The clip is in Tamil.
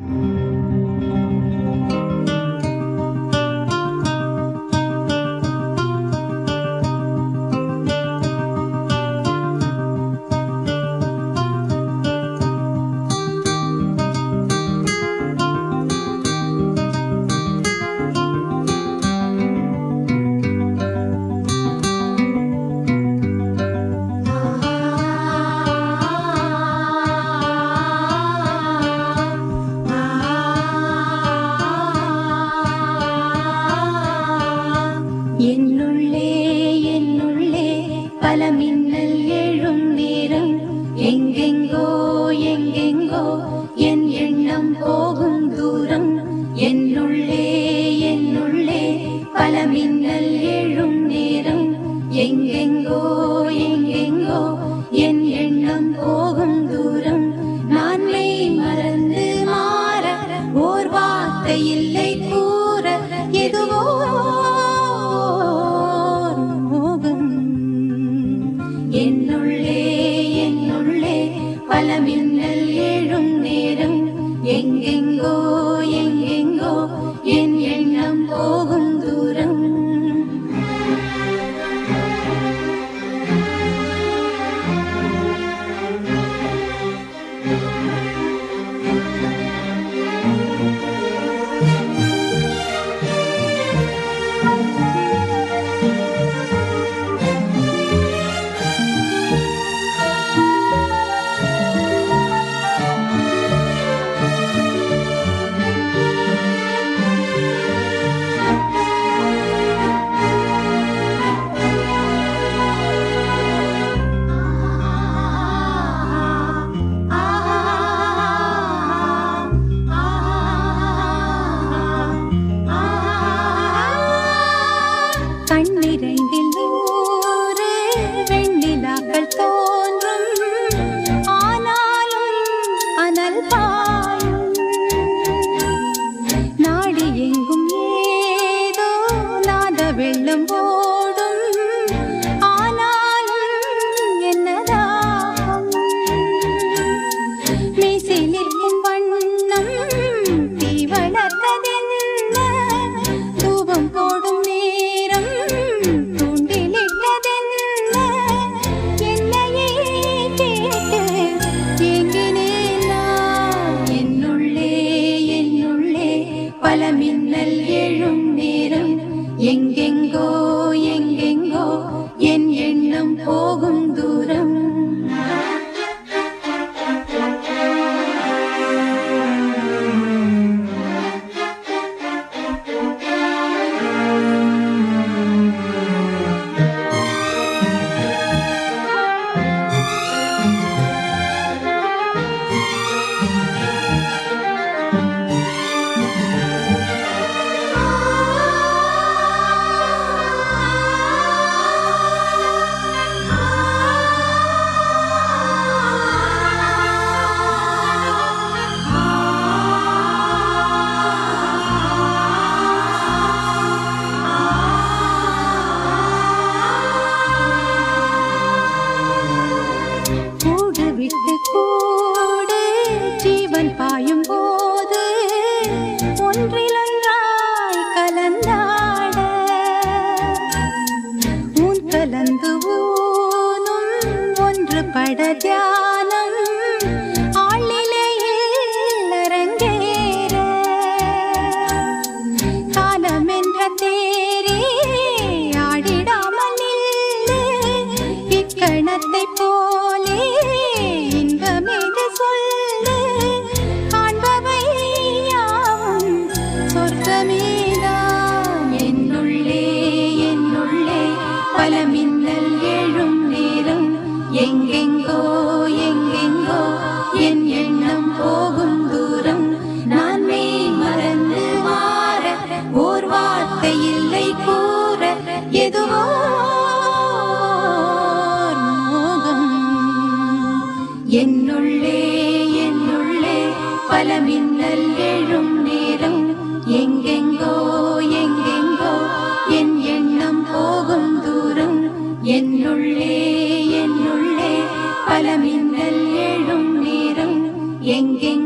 Mm-hmm. பல மின்னல் எழும் நேரம் எங்கெங்கோ எங்கெங்கோ என் எண்ணம் போகும் தூரம். என்னுள்ளே என்னுள்ளே பல மின்னல் எழும் நேரம் எங்கெங்கோ in you. கண்ணிறைவில் ஊரே வெண்ணிலாக்கள் தோன்றும். ஆனாலும் அனல் பாயும் 不。that they bore. 叮叮